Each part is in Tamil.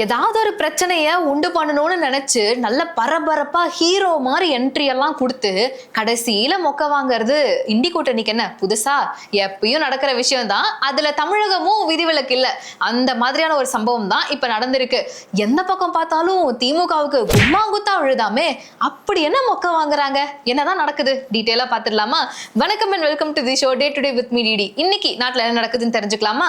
ஏதாவது ஒரு பிரச்சனைய உண்டு பண்ணணும்னு நினைச்சு நல்ல பரபரப்பா ஹீரோ மாதிரி என்ட்ரி எல்லாம் கொடுத்து கடைசியில மொக்க வாங்குறது இண்டி கூட்டணிக்கு என்ன? புதுசா? எப்பயும் நடக்கிற விஷயம் தான் அதுல தமிழகமும் விதிவிலக்கு இல்ல. அந்த மாதிரியான ஒரு சம்பவம் தான் இப்ப நடந்திருக்கு. எந்த பக்கம் பார்த்தாலும் திமுகவுக்கு கும்மாங்குத்தா விழுதாமே. அப்படி என்ன மொக்க வாங்குறாங்க? என்னதான் நடக்குது? டீட்டெயிலா பாத்துடலாமா வணக்கம் and welcome to the show day today with me DD இன்னைக்கு நாட்டுல என்ன நடக்குதுன்னு தெரிஞ்சுக்கலாமா?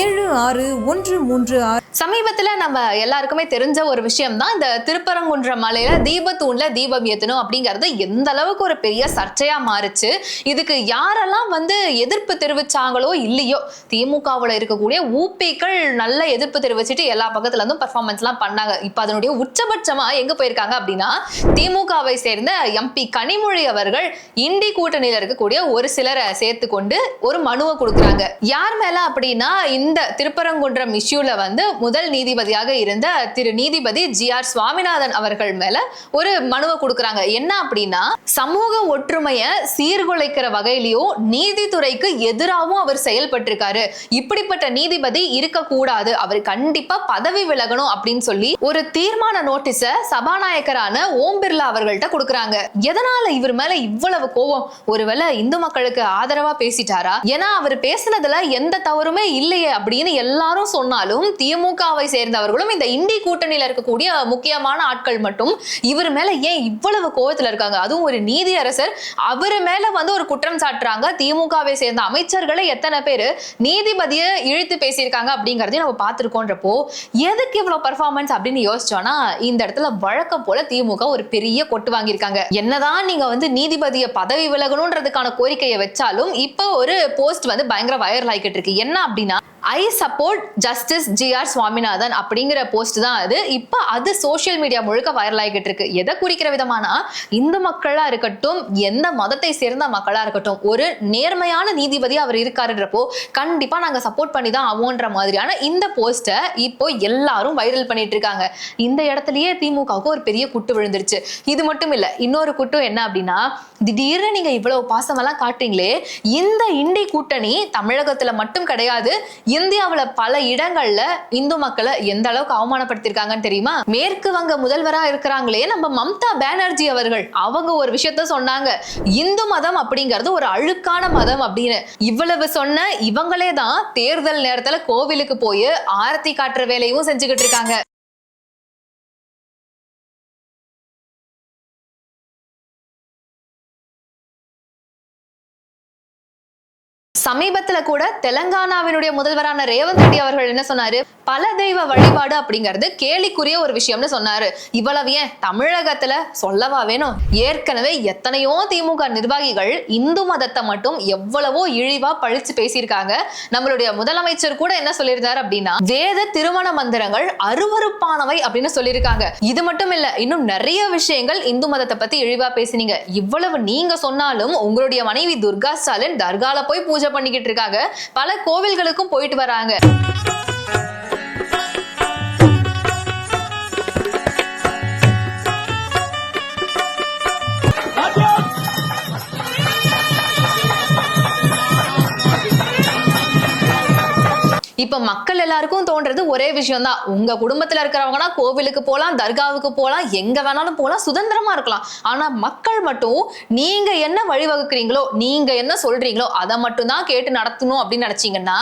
ஏழு ஆறு ஒன்று மூன்று ஆறு. சமீபத்துல நம்ம எல்லாருக்குமே தெரிஞ்ச ஒரு விஷயம் தான் இந்த திருப்பரங்குன்ற மலையில தீபத்தூண்ல தீபம் ஏத்தணும் அப்படிங்கறது எந்த அளவுக்கு ஒரு பெரிய சர்ச்சையா மாறுச்சு. இதுக்கு யாரெல்லாம் வந்து எதிர்ப்பு தெரிவிச்சாங்களோ இல்லையோ திமுகவுல இருக்கக்கூடிய ஊப்பிக்கள் நல்ல எதிர்ப்பு தெரிவிச்சுட்டு எல்லா பக்கத்துல இருந்தும் பெர்ஃபார்மன்ஸ் எல்லாம் பண்ணாங்க. இப்ப அதனுடைய உச்சபட்சமா எங்க போயிருக்காங்க அப்படின்னா திமுகவை சேர்ந்த எம்பி கனிமொழி அவர்கள் இண்டி கூட்டணியில இருக்கக்கூடிய ஒரு சிலரை சேர்த்து கொண்டு ஒரு மனுவை கொடுக்குறாங்க. யார் மேல அப்படின்னா இந்த திருப்பரங்குன்றம் இஷ்யூல வந்து முதல் நீதிபதியாக இருந்த திரு நீதிபதி ஜி ஆர் சுவாமிநாதன் அவர்கள் மேல ஒரு மனுவை கொடுக்குறாங்க. என்ன அப்படின்னா சமூக ஒற்றுமைய சீர்குலைக்கிற வகையிலையும் நீதித்துறைக்கு எதிராகவும் அவர் செயல்பட்டிருக்காரு. இப்படிப்பட்ட நீதிபதி இருக்கக்கூடாது. அவர் கண்டிப்பா பதவி விலகணும் அப்படின்னு சொல்லி ஒரு தீர்மான நோட்டீஸ சபாநாயகரான ஓம் பிர்லா அவர்கள்ட்ட கொடுக்குறாங்க. எதனால இவர் மேல இவ்வளவு கோபம் ஒருவேளை இந்து மக்களுக்கு ஆதரவா பேசிட்டாரா? ஏன்னா அவர் பேசுனதுல எந்த தவறுமே இல்லையே அப்படின்னு எல்லாரும் சொன்னாலும் திமுகவை சேர்ந்தவர்களும் இந்த இந்தி கூட்டணியில இருக்கக்கூடிய முக்கியமான ஆட்கள் மட்டும் இவர் மேல ஏன் இவ்வளவு கோவத்துல இருக்காங்க? அதுவும் ஒரு நீதியரசர் அவர் மேல வந்து ஒரு குற்றம் சாட்டுறாங்க. திமுகவை சேர்ந்த அமைச்சர்களை எத்தனை பேர் நீதிபதியை இழுத்து பேசியிருக்காங்க அப்படிங்கறதையும் நம்ம பார்த்துருக்கோன்றப்போ எதுக்கு இவ்வளவு பர்ஃபார்மன்ஸ் அப்படின்னு யோசிச்சோம்னா இந்த இடத்துல வழக்கம் போல திமுக ஒரு பெரிய கொட்டு வாங்கியிருக்காங்க. என்னதான் நீங்க வந்து நீதிபதியை பதவி விலகணுன்றதுக்கான கோரிக்கையை வச்சாலும் இப்போ ஒரு போஸ்ட் வந்து பயங்கர வைரல் ஆகிக்கிட்டு இருக்கு. என்ன அப்படின்னா I support justice G R Swaminathan அப்படிங்கிற போஸ்ட் தான் அது. இப்போ அது சோஷியல் மீடியா முழுக்க வைரல் ஆகிட்டு இருக்கு. எதை குறிக்கிற விதமானா இந்து மக்களா இருக்கட்டும் எந்த மதத்தை சேர்ந்த மக்களா இருக்கட்டும் ஒரு நேர்மையான நீதிபதி அவர் இருக்காருன்றப்போ கண்டிப்பா நாங்க சப்போர்ட் பண்ணி தான் ஆவோன்ற மாதிரியான இந்த போஸ்ட்டை இப்போ எல்லாரும் வைரல் பண்ணிட்டு இருக்காங்க. இந்த இடத்துலயே திமுகவுக்கு ஒரு பெரிய குட்டு விழுந்துருச்சு. இது மட்டும் இல்ல இன்னொரு குட்டும் என்ன அப்படின்னா திடீர்னு நீங்க இவ்வளவு பாசமெல்லாம் காட்டுறீங்களே இந்த இண்டி கூட்டணி தமிழகத்துல மட்டும் கிடையாது இந்தியாவில் பல இடங்கள்ல இந்து மக்களை எந்த அளவுக்கு அவமானப்படுத்திருக்காங்கன்னு தெரியுமா? மேற்கு வங்க முதல்வரா இருக்கிறாங்களே நம்ம மம்தா பானர்ஜி அவர்கள். அவங்க ஒரு விஷயத்த சொன்னாங்க. இந்து மதம் அப்படிங்கிறது ஒரு அழுக்கான மதம் அப்படின்னு. இவ்வளவு சொன்ன இவங்களே தான் தேர்தல் நேரத்துல கோவிலுக்கு போய் ஆரத்தி காட்டுற வேலையும் செஞ்சுக்கிட்டு இருக்காங்க. சமீபத்துல கூட தெலங்கானாவினுடைய முதல்வரான ரேவந்த் ரெட்டி அவர்கள் என்ன சொன்னாரு? பல தெய்வ வழிபாடு அப்படிங்கிறது கேலிக்குரிய ஒரு விஷயம்னு சொன்னாரு. இவ்வளவு ஏன்? தமிழகத்துல சொல்லவா வேணும்? ஏற்கனவே எத்தனையோ திமுக நிர்வாகிகள் இந்து மதத்தை மட்டும் எவ்வளவோ இழிவா பழிச்சு பேசியிருக்காங்க. நம்மளுடைய முதலமைச்சர் கூட என்ன சொல்லியிருந்தாரு அப்படின்னா வேத திருமண மந்திரங்கள் அருவருப்பானவை அப்படின்னு சொல்லியிருக்காங்க. இது மட்டும் இல்ல இன்னும் நிறைய விஷயங்கள் இந்து மதத்தை பத்தி இழிவா பேசினீங்க. இவ்வளவு நீங்க சொன்னாலும் உங்களுடைய மனைவி துர்கா ஸ்டாலின் தர்கால போய் பூஜை பண்ணிக்கிட்டு இருக்காங்க. பல கோவில்களுக்கும் போயிட்டு வராங்க. இப்ப மக்கள் எல்லாருக்கும் தோன்றது ஒரே விஷயம் தான் உங்க குடும்பத்துல இருக்கிறவங்கன்னா கோவிலுக்கு போகலாம் தர்காவுக்கு போகலாம் எங்க வேணாலும் போகலாம் சுதந்திரமா இருக்கலாம். ஆனா மக்கள் மட்டும் நீங்க என்ன வழிவகுக்கிறீங்களோ நீங்க என்ன சொல்றீங்களோ அதை மட்டும் தான் கேட்டு நடத்தணும் அப்படின்னு நினைச்சீங்கன்னா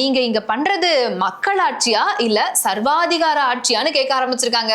நீங்க இங்க பண்றது மக்கள் ஆட்சியா இல்ல சர்வாதிகார ஆட்சியான்னு கேட்க ஆரம்பிச்சிருக்காங்க.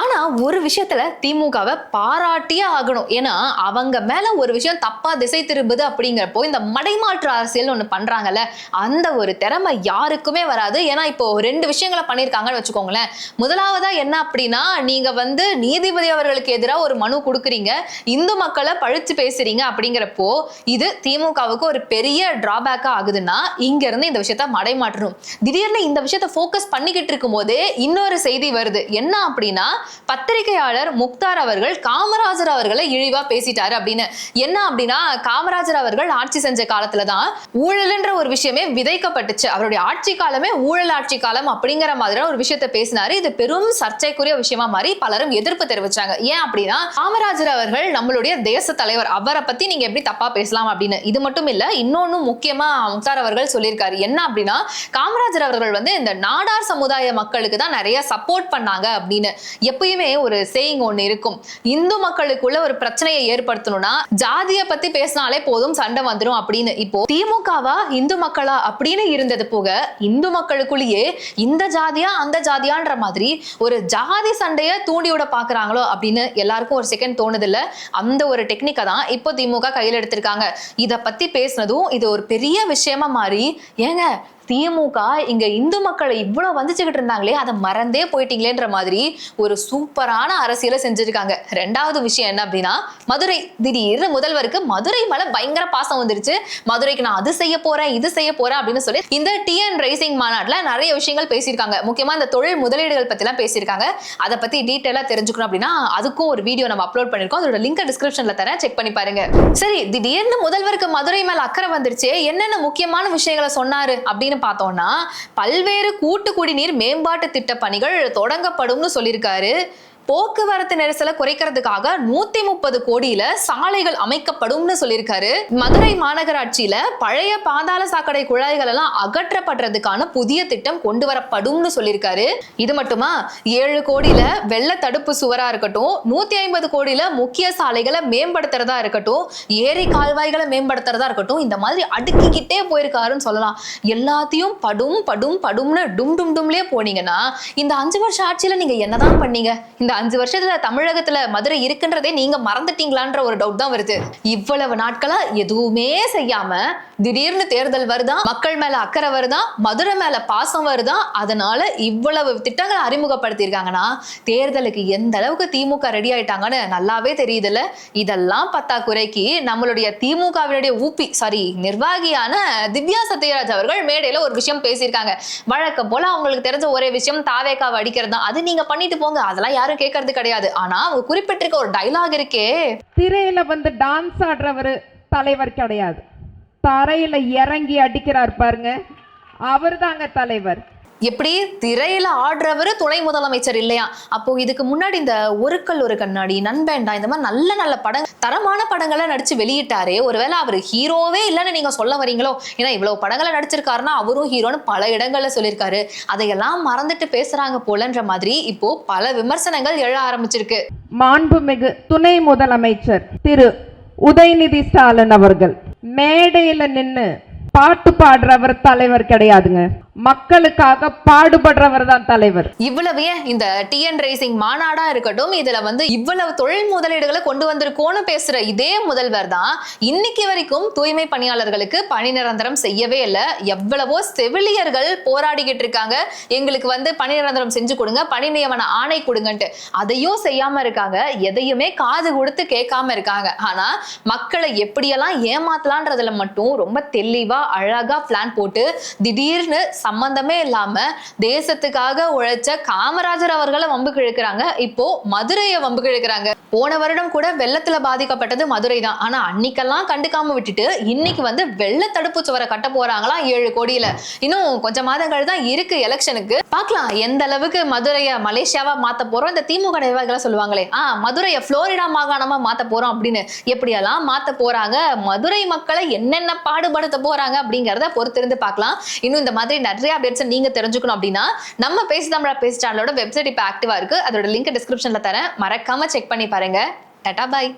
ஆனா ஒரு விஷயத்துல திமுகவை பாராட்டியே ஆகணும். ஏன்னா அவங்க மேல ஒரு விஷயம் தப்பா திசை திரும்புது அப்படிங்கிறப்போ இந்த மடைமாற்று அரசியல் ஒண்ணு பண்றாங்கல்ல அந்த ஒரு திறமை யாருக்குமே வராது. ஏன்னா இப்போ ரெண்டு விஷயங்களை பண்ணியிருக்காங்கன்னு வச்சுக்கோங்களேன். முதலாவதா என்ன அப்படின்னா நீங்க வந்து நீதிபதி அவர்களுக்கு எதிராக ஒரு மனு கொடுக்குறீங்க. இந்து மக்களை பழிச்சு பேசுறீங்க அப்படிங்கிறப்போ இது திமுகவுக்கு ஒரு பெரிய டிராபேக்கா ஆகுதுன்னா இங்க இருந்து இந்த விஷயத்த மடைமாற்றணும். திடீர்னு இந்த விஷயத்த ஃபோக்கஸ் பண்ணிக்கிட்டு இருக்கும்போது இன்னொரு செய்தி வருது. என்ன அப்படின்னா பத்திரிகையாளர் முக்தார் அவர்கள் காமராஜர் அவர்களை இழிவா பேசிட்டாரு அப்படின்னு. என்ன அப்படின்னா காமராஜர் அவர்கள் ஆட்சி செஞ்ச காலத்துல தான் ஊழல்ன்ற ஒரு விஷயமே விதைக்கப்பட்டுச்சு. அவருடைய ஆட்சி காலமே ஊழல் ஆட்சி காலம் அப்படிங்கிற மாதிரியான ஒரு விஷயத்த பேசினாரு. இது பெரும் சர்ச்சைக்குரிய விஷயமா மாறி பலரும் எதிர்ப்பு தெரிவிச்சாங்க. ஏன் அப்படின்னா காமராஜர் அவர்கள் நம்மளுடைய தேச தலைவர். அவரை பத்தி நீங்க எப்படி தப்பா பேசலாம் அப்படின்னு. இது மட்டும் இல்ல இன்னொன்னு முக்கியமா முக்தார் அவர்கள் சொல்லியிருக்காரு. என்ன அப்படின்னா காமராஜர் அவர்கள் வந்து இந்த நாடார் சமுதாய மக்களுக்கு தான் நிறைய சப்போர்ட் பண்ணாங்க அப்படின்னு. எப்பயுமே ஒரு சேயிங் ஒன்று இருக்கும். இந்து மக்களுக்குள்ள ஒரு பிரச்சனையை ஏற்படுத்தணும்னா ஜாதியை பத்தி பேசினாலே போதும் சண்டை வந்துடும் அப்படின்னு. இப்போ திமுகவா இந்து மக்களா அப்படின்னு இருந்தது போக இந்து மக்களுக்குள்ளேயே இந்த ஜாதியா அந்த ஜாதியான்ற மாதிரி ஒரு ஜாதி சண்டையை தூண்டிவிட பாக்குறாங்களோ அப்படின்னு எல்லாருக்கும் ஒரு செகண்ட் தோணுது இல்ல அந்த ஒரு டெக்னிக்கை தான் இப்போ திமுக கையில் எடுத்திருக்காங்க. இதை பத்தி பேசினதும் இது ஒரு பெரிய விஷயமா மாறி ஏங்க திமுக இங்க இந்து மக்களை இவ்வளவு வந்துச்சுக்கிட்டு இருந்தாங்களே அதை மறந்தே போயிட்டீங்களேன்ற மாதிரி ஒரு சூப்பரான அரசியலை செஞ்சிருக்காங்க. ரெண்டாவது விஷயம் என்ன அப்படின்னா மதுரை திடீர்னு முதல்வருக்கு மதுரை மேல பயங்கர பாசம் வந்துருச்சு. மதுரைக்கு நான் அது செய்ய போறேன் இது செய்ய போறேன் அப்படின்னு சொல்லி இந்த டிஎன் ரைசிங் மாநாட்டில் நிறைய விஷயங்கள் பேசியிருக்காங்க. முக்கியமா இந்த தொழில் முதலீடுகள் பத்தி எல்லாம் பேசியிருக்காங்க. அதை பத்தி டீட்டெயிலா தெரிஞ்சுக்கணும் அப்படின்னா அதுக்கும் ஒரு வீடியோ நம்ம அப்லோட் பண்ணிருக்கோம் அதோட லிங்க் டிஸ்கிரிப்ஷன்ல தரேன். செக் பண்ணி பாருங்க. சரி திடீர்னு முதல்வருக்கு மதுரை மேல அக்கறை வந்துருச்சு. என்னென்ன முக்கியமான விஷயங்களை சொன்னாரு அப்படின்னு பார்த்தோம்னா பல்வேறு கூட்டு குடிநீர் மேம்பாட்டு திட்ட பணிகள் தொடங்கப்படும்னு சொல்லியிருக்காரு. போக்குவரத்து நெரிசலை குறைக்கிறதுக்காக நூத்தி முப்பது கோடியில சாலைகள் அமைக்கப்படும்னு சொல்லியிருக்காரு. மதுரை மாநகராட்சியில பழைய பாதாள சாக்கடை குழாய்கள் எல்லாம் அகற்றப்படுறதுக்கான புதிய திட்டம் கொண்டு வரப்படும்னு சொல்லியிருக்காரு. இது மட்டுமா? ஏழு கோடியில வெள்ள தடுப்பு சுவரா இருக்கட்டும் நூத்தி ஐம்பது கோடியில முக்கிய சாலைகளை மேம்படுத்துறதா இருக்கட்டும் ஏரி கால்வாய்களை மேம்படுத்துறதா இருக்கட்டும் இந்த மாதிரி அடுக்கிக்கிட்டே போயிருக்காருன்னு சொல்லலாம். எல்லாத்தையும் படும் படும் படும்னு டும் டும் டும்லயே போனீங்கன்னா இந்த அஞ்சு வருஷம் ஆட்சியில நீங்க என்னதான் பண்ணீங்க? இந்த அஞ்சு வருஷத்துல தமிழகத்துல மதுரை இருக்குன்றதே நீங்க மறந்துட்டீங்களான்ற ஒரு டவுட் தான் வருது. இவ்வளவு நாட்களா எதுவுமே செய்யாம திடீர்னு தேர்தல் வருதா மக்கள் மேல அக்கறை வருதா மதுரை மேல பாசம் வருதா அதனால இவ்வளவு திட்டங்களை அறிமுகப்படுத்தியிருக்காங்கன்னா தேர்தலுக்கு எந்த அளவுக்கு திமுக ரெடி ஆயிட்டாங்கன்னு நல்லாவே தெரியுதுல்ல. இதெல்லாம் பத்தா குறைக்கு நம்மளுடைய திமுகவினுடைய ஊப்பி சாரி நிர்வாகியான திவ்யா சத்யராஜ் அவர்கள் மேடையில ஒரு விஷயம் பேசியிருக்காங்க. வழக்கம் போல அவங்களுக்கு தெரிஞ்ச ஒரே விஷயம் தாவேக்காவை அடிக்கிறது தான். அது நீங்க பண்ணிட்டு போங்க. அதெல்லாம் யாரும் கேட்கறது கிடையாது. ஆனா அவங்க குறிப்பிட்டிருக்க ஒரு டைலாக் இருக்கே. திரையில வந்து டான்ஸ் ஆடுறவர் தலைவர் கிடையாது. தரையில இறங்கி அடிக்கிறார் பாருங்க. அவர் தாங்க தலைவர். எப்படி? திரையில ஆடுறவர் துணை முதலமைச்சர் இல்லையா? அப்போ இதுக்கு முன்னாடி இந்த ஒரு கல் ஒரு கண்ணாடி நண்பேண்டா இந்த மாதிரி நல்ல நல்ல படம் தரமான படங்களை நடிச்சு வெளியிட்டாரே. ஒருவேளை அவர் ஹீரோவே இல்லைன்னு நீங்க சொல்ல வரீங்களோ? ஏன்னா இவ்வளவு படங்களை நடிச்சிருக்காருன்னா அவரும் ஹீரோன்னு பல இடங்கள்ல சொல்லியிருக்காரு. அதையெல்லாம் மறந்துட்டு பேசுறாங்க போலன்ற மாதிரி இப்போ பல விமர்சனங்கள் எழ ஆரம்பிச்சிருக்கு. மாண்புமிகு துணை முதலமைச்சர் திரு. உதயநிதி ஸ்டாலின் அவர்கள். மேடையில நின்று பாட்டு பாடுறவர் தலைவர் கிடையாதுங்க. மக்களுக்காக பாடுபடுறவர் தான் தலைவர். இவ்வளவு ஏன் இந்த டிஎன் ரேசிங் மாநாடா இருக்கட்டும் இதுல வந்து இவ்வளவு தொழில் முதலீடுகளை கொண்டு வந்திருக்கோன்னு பேசுற இதே முதல்வர் தான் இன்னைக்கு வரைக்கும் தூய்மை பணியாளர்களுக்கு பணி நிரந்தரம் செய்யவே இல்லை. எவ்வளவோ செவிலியர்கள் போராடிக்கிட்டு இருக்காங்க. எங்களுக்கு வந்து பணி நிரந்தரம் செஞ்சு கொடுங்க பணி நியமன ஆணை கொடுங்கன்ட்டு. அதையும் செய்யாம இருக்காங்க. எதையுமே காது கொடுத்து கேட்காம இருக்காங்க. ஆனா மக்களை எப்படியெல்லாம் ஏமாத்தலான்றதுல மட்டும் ரொம்ப தெளிவா அழகா பிளான் போட்டு திடீர்னு சம்பந்தமே இல்லாம தேசத்துக்காக உழைச்ச காமராஜர் அவர்களை வம்புக்கு இழுக்கிறாங்க இப்போ மதுரையை வம்பு கிழக்கிறாங்க. போன வருடம் கூட வெள்ளத்துல பாதிக்கப்பட்டது மதுரை தான். ஆனா அன்னைக்கெல்லாம் கண்டுக்காம விட்டுட்டு இன்னைக்கு வந்து வெள்ள தடுப்பு சுவரை கட்ட போறாங்களாம் ஏழு கோடியில. இன்னும் கொஞ்சம் மாதங்கள் தான் இருக்கு எலெக்ஷனுக்கு. பார்க்கலாம் எந்த அளவுக்கு மதுரையை மலேசியாவா மாத்த போறோம்? இந்த திமுக நிர்வாகிகளை சொல்லுவாங்களே. ஆ மதுரையை புளோரிடா மாகாணமா மாத்த போறோம் அப்படின்னு. எப்படியெல்லாம் மாத்த போறாங்க? மதுரை மக்களை என்னென்ன பாடுபடுத்த போறாங்க அப்படிங்கறத பொறுத்திருந்து பார்க்கலாம். இன்னும் இந்த மாதிரி நிறைய அப்டேட்ஸ் நீங்க தெரிஞ்சுக்கணும் அப்படின்னா நம்ம பேசு தமிழா பேசு சேனலோட வெப்சைட் இப்போ ஆக்டிவா இருக்கு. அதோட லிங்க் டிஸ்கிரிப்ஷன்ல தரேன். மறக்காம செக் பண்ணி பாருங்க. டாடா பாய்